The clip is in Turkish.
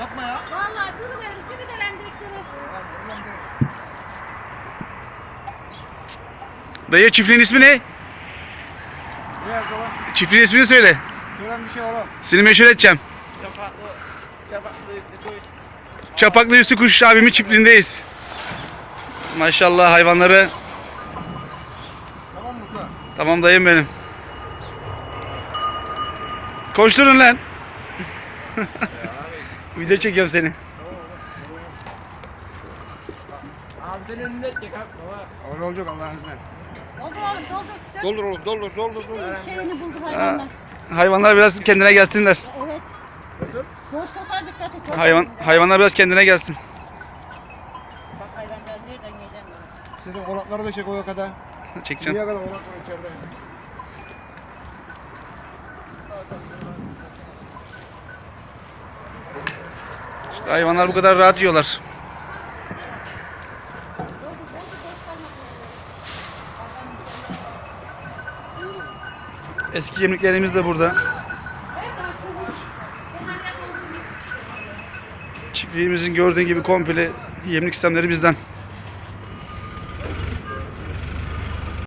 Yapma ya. Vallahi duruverir şimdi delendirip durur. Dayı çiftliğin ismi ne? Ne yazalım? Çiftliğin ismini söyle. Gören bir şey oğlum. Seni meşhur edeceğim. Çapaklı, çapaklı üstü kuş. Çapaklı Üstü Kuş abimin çiftliğindeyiz. Maşallah hayvanları. Tamam mı usta? Tamam dayım benim. Koşturun lan. Video çekiyorum seni. Ağzının önünde çek abi baba. Öyle olacak Allah'ın izniyle. Doldur oğlum doldur. Doldur oğlum doldur doldur doldur. Çiftliğin şeyini buldu hayvanlar. Hayvanlar biraz kendine gelsinler. Evet. Boş kokar dikkat et. Hayvan hayvanlar biraz kendine gelsin. Bak hayvancağız nereden yiyeceğim ben. Sizin oğlakları da çek o kadar. Çekeceğim. Buraya kadar var içeride. İşte hayvanlar bu kadar rahat yiyorlar. Eski yemliklerimiz de burada. Çiftliğimizin gördüğün gibi komple yemlik sistemleri bizden.